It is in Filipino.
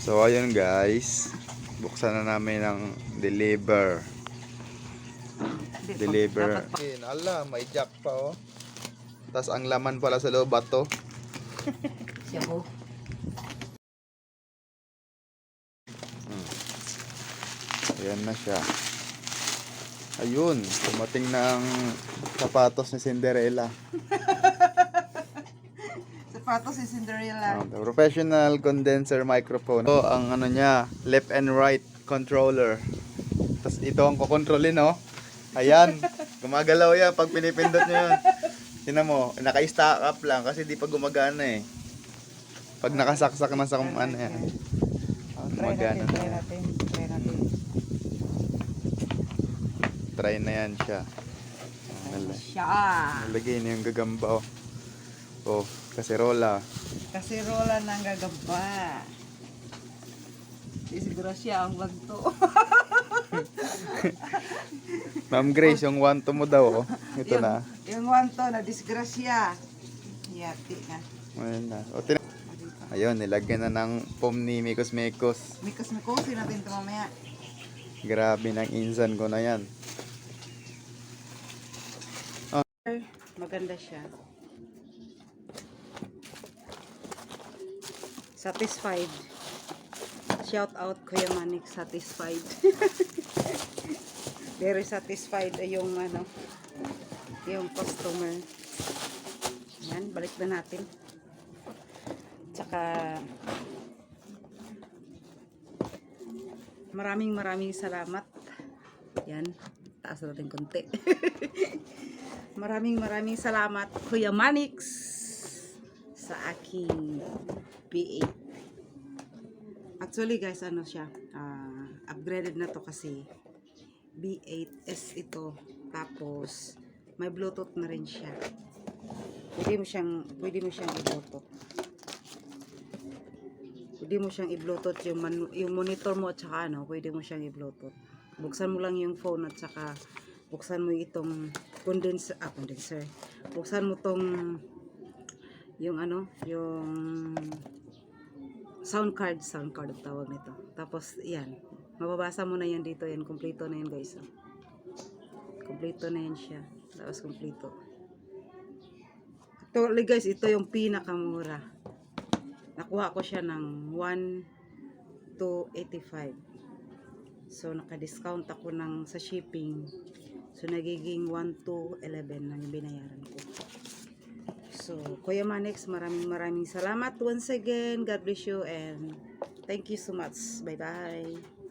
So ayun guys, buksan na namin ng deliver. Deliver. Ala, may jack pa oh. Tapos ang laman pala sa loob bato. Siya po. Ayan na siya. Ayun, tumating na ang sapatos ni Cinderella. Sapatos si Cinderella. Oh, the professional condenser microphone. Ito ang ano niya, left and right controller. Tapos ito ang kukontrolin, no? Ayan, gumagalaw yan pag pinipindot niyo yun. Tinan mo, naka-stack up lang kasi di pa gumagana eh. Pag nakasaksak na sa kung ano yan. Oh, Gumagana na try yan. try na yan Siya. Nalagay na yung gagamba, oh. Oh, kaserola. Kasi rola ng gagamba. Siguro siya ang bagto. Ma'am Grace, yung wanto mo daw, oh. Ito yung, na. Yung wanto na disgrasya. Yati na. Ayun na. O, tin- Ayun, nilagyan na ng foam ni Mikos Mikos. Mikos mikosin natin ito mamaya. Grabe ng insan ko na yan. Maganda siya. Satisfied. Shout out Kuya Manik, satisfied. Very satisfied yung ano, yung customer. Yan, balik na natin. Tsaka maraming maraming salamat. Yan, taas natin konti. Maraming maraming salamat Kuya Manix sa aking B8. Actually guys, ano siya, ah, upgraded na to kasi B8S ito. Tapos may Bluetooth na rin siya. Pwede mo siyang pwede mo siyang i-Bluetooth. Pwede mo siyang i-Bluetooth yung, yung monitor mo at saka ano, pwede mo siyang i-Bluetooth. Buksan mo lang yung phone at saka buksan mo itong condenser, ah, condenser. Buksan mo tong yung ano, yung sound card, sound card ang tawag nito. Tapos, yan. Mababasa mo na yan dito, yan. Kompleto na yan, guys. oh. Kompleto na yan siya. Tapos, kompleto. Actually, guys, ito yung pinakamura. Nakuha ko siya ng 1 to 85. So, naka-discount ako ng sa shipping. So, nagiging 1 to 11 na yung binayaran ko. So, Kuya Manix, maraming maraming salamat once again. God bless you and thank you so much. Bye-bye.